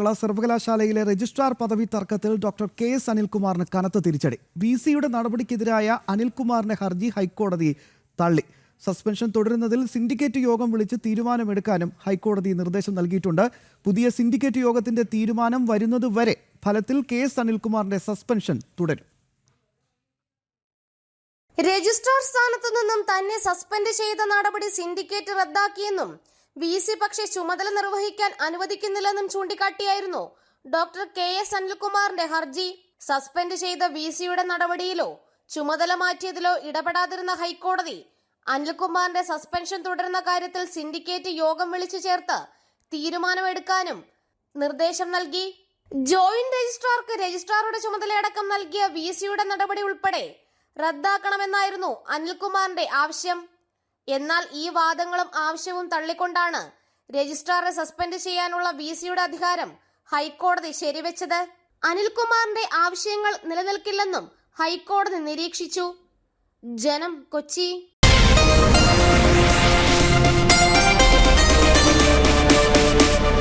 കേരള സർവകലാശാലയിലെ രജിസ്ട്രാർ പദവി തർക്കത്തിൽ ഡോക്ടർ കെ എസ് അനിൽകുമാറിന് കനത്ത തിരിച്ചടി. വി സിയുടെ നടപടിക്കെതിരായ അനിൽകുമാറിന്റെ ഹർജി ഹൈക്കോടതി തള്ളി. സസ്പെൻഷൻ തുടരുന്നതിൽ സിൻഡിക്കേറ്റ് യോഗം വിളിച്ച് തീരുമാനമെടുക്കാനും ഹൈക്കോടതി നിർദ്ദേശം നൽകിയിട്ടുണ്ട്. പുതിയ സിൻഡിക്കേറ്റ് യോഗത്തിന്റെ തീരുമാനം വരുന്നതുവരെ ഫലത്തിൽ കെ എസ് അനിൽകുമാറിന്റെ സസ്പെൻഷൻ തുടരും. രജിസ്ട്രാർ സ്ഥാനത്തു നിന്നും തന്നെ സസ്പെൻഡ് ചെയ്ത നടപടി സിൻഡിക്കേറ്റ് റദ്ദാക്കിയെന്നും വി സി പക്ഷേ ചുമതല നിർവഹിക്കാൻ അനുവദിക്കുന്നില്ലെന്നും ചൂണ്ടിക്കാട്ടിയായിരുന്നു. ഡോക്ടർ കെ എസ് അനിൽകുമാറിന്റെ ഹർജി സസ്പെൻഡ് ചെയ്ത വി സിയുടെ നടപടിയിലോ ചുമതല മാറ്റിയതിലോ ഇടപെടാതിരുന്ന ഹൈക്കോടതി അനിൽകുമാറിന്റെ സസ്പെൻഷൻ തുടരുന്ന കാര്യത്തിൽ സിൻഡിക്കേറ്റ് യോഗം വിളിച്ചു ചേർത്ത് തീരുമാനമെടുക്കാനും നിർദ്ദേശം നൽകി. ജോയിന്റ് രജിസ്ട്രാർക്ക് രജിസ്ട്രാറുടെ ചുമതലയടക്കം നൽകിയ വി സിയുടെ നടപടി ഉൾപ്പെടെ റദ്ദാക്കണമെന്നായിരുന്നു അനിൽകുമാറിന്റെ ആവശ്യം. എന്നാൽ ഈ വാദങ്ങളും ആവശ്യവും തള്ളിക്കൊണ്ടാണ് രജിസ്ട്രാറെ സസ്പെൻഡ് ചെയ്യാനുള്ള വി സിയുടെ അധികാരം ഹൈക്കോടതി ശരിവെച്ചത്. അനിൽകുമാറിന്റെ ആവശ്യങ്ങൾ നിലനിൽക്കില്ലെന്നും ഹൈക്കോടതി നിരീക്ഷിച്ചു. ജനം കൊച്ചി.